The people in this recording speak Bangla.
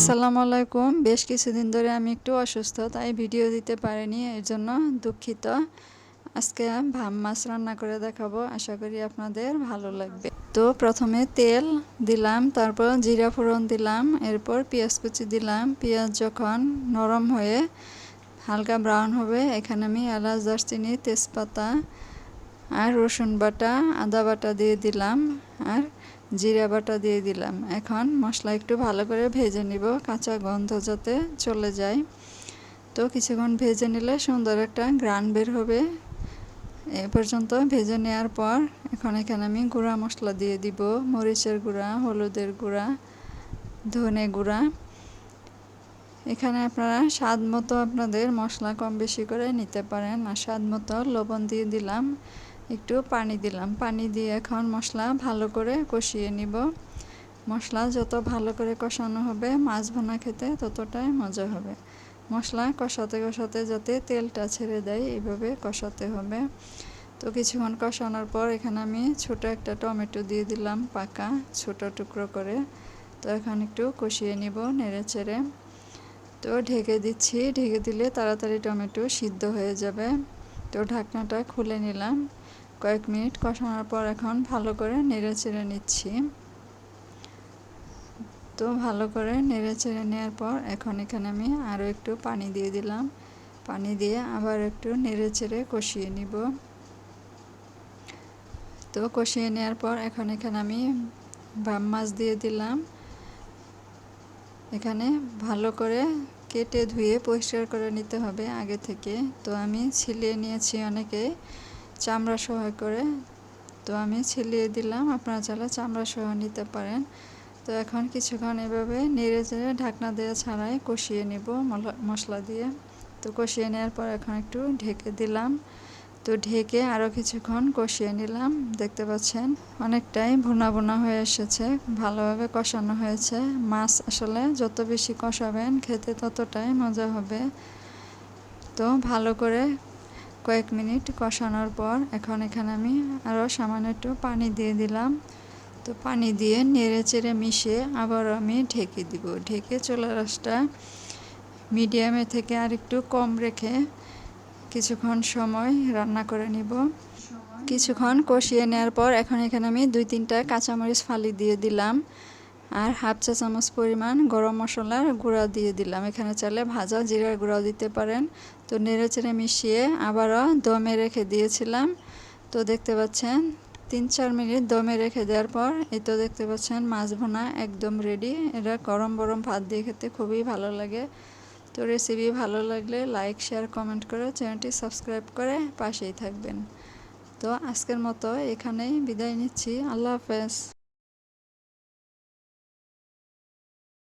আসসালামু আলাইকুম। বেশ কিছুদিন ধরে আমি একটু অসুস্থ, তাই ভিডিও দিতে পারিনি, এর জন্য দুঃখিত। আজকে ভাম মাছ রান্না করে দেখাবো, আশা করি আপনাদের ভালো লাগবে। তো প্রথমে তেল দিলাম, তারপর জিরা ফোড়ন দিলাম, এরপর পেঁয়াজ কুচি দিলাম। পেঁয়াজ যখন নরম হয়ে হালকা ব্রাউন হবে, এখানে আমি এলাচ, দারচিনি, তেজপাতা আর রসুন বাটা, আদা বাটা দিয়ে দিলাম। আর জিরা বাটা দিয়ে দিলাম। এখন মশলা একটু ভালো করে ভেজে নিব, কাঁচা গন্ধ যাতে চলে যায়। তো কিছুক্ষণ ভেজে নিলে সুন্দর একটা গ্রান বের হবে। এ পর্যন্ত ভেজে নেওয়ার পর এখন এখানে আমি গুঁড়া মশলা দিয়ে দিব, মরিচের গুঁড়া, হলুদের গুঁড়া, ধনে গুঁড়া। এখানে আপনারা স্বাদ মতো আপনাদের মশলা কম বেশি করে নিতে পারেন। আর স্বাদ মতো লবণ দিয়ে দিলাম। একটু পানি দিলাম। পানি দিয়ে এখন মশলা ভালো করে কষিয়ে নিব। মশলা যত ভালো করে কষানো হবে, মাছ ভোনা খেতে ততটাই মজা হবে। মশলা কষাতে কষাতে যাতে তেলটা ছেড়ে দেয়, এইভাবে কষাতে হবে। তো কিছুক্ষণ কষানোর পর এখানে আমি ছোট একটা টমেটো দিয়ে দিলাম, পাকা, ছোট টুকরো করে। তো এখন একটু কষিয়ে নিব নেড়ে চেড়ে। তো ঢেকে দিচ্ছি। ঢেকে দিলে তাড়াতাড়ি টমেটো সিদ্ধ হয়ে যাবে। তো ঢাকনাটা খুলে নিলাম। কয়েক মিনিট কষানোর পর এখন ভালো করে নেড়ে চেড়ে নিচ্ছি। তো ভালো করে নেড়ে চেড়ে নেওয়ার পর এখন এখানে আমি আরও একটু পানি দিয়ে দিলাম। পানি দিয়ে আবার একটু নেড়ে চেড়ে কষিয়ে নিব। তো কষিয়ে নেওয়ার পর এখন এখানে আমি বাম মাছ দিয়ে দিলাম। এখানে ভালো করে কেটে ধুয়ে পরিষ্কার করে নিতে হবে আগে থেকে। তো আমি ছিলিয়ে নিয়েছি অনেকে চামড়া সহ করে। তো আমি ছিলিয়ে দিলাম, আপনারা চাইলে চামড়া সহ নিতে পারেন। তো এখন কিছুক্ষণ এভাবে নেড়ে চেড়ে ঢাকনা দেওয়া ছাড়াই কষিয়ে নেব মশলা দিয়ে। তো কষিয়ে নেওয়ার পর এখন একটু ঢেকে দিলাম। তো ঢেকে আরও কিছুক্ষণ কষিয়ে নিলাম, দেখতে পাচ্ছেন? অনেকটাই ভুনা ভুনা হয়ে এসেছে, ভালোভাবে কষানো হয়েছে। মাছ আসলে যত বেশি কষাবেন, খেতে ততটাই মজা হবে। তো ভালো করে কয়েক মিনিট কষানোর পর এখন এখানে আমি আরও সামান্য একটু পানি দিয়ে দিলাম। তো পানি দিয়ে নেড়ে চেড়ে মিশিয়ে আবার আমি ঢেকে দিব। ঢেকে চলে রসটা মিডিয়ামে থেকে আর একটু কম রেখে কিছুক্ষণ সময় রান্না করে নিব। কিছুক্ষণ কষিয়ে নেওয়ার পর এখন এখানে আমি দুই তিনটা কাঁচামরিচ ফালি দিয়ে দিলাম আর হাফ চা চামচ পরিমাণ গরম মশলার গুঁড়া দিয়ে দিলাম। এখানে চাইলে ভাজা জিরার গুঁড়াও দিতে পারেন। তো নেড়ে চেড়ে মিশিয়ে আবারও দমে রেখে দিয়েছিলাম। তো দেখতে পাচ্ছেন তিন চার মিনিট দমে রেখে দেওয়ার পর এই তো দেখতে পাচ্ছেন মাছ ভোনা একদম রেডি এটা গরম গরম ভাত দিয়ে খেতে খুবই ভালো লাগে। তো রেসিপি ভালো লাগলে লাইক শেয়ার কমেন্ট করে চ্যানেলটি সাবস্ক্রাইব করে পাশেই থাকবেন। তো আজকের মতো এখানেই বিদায় নিচ্ছি। আল্লাহ হাফেজ।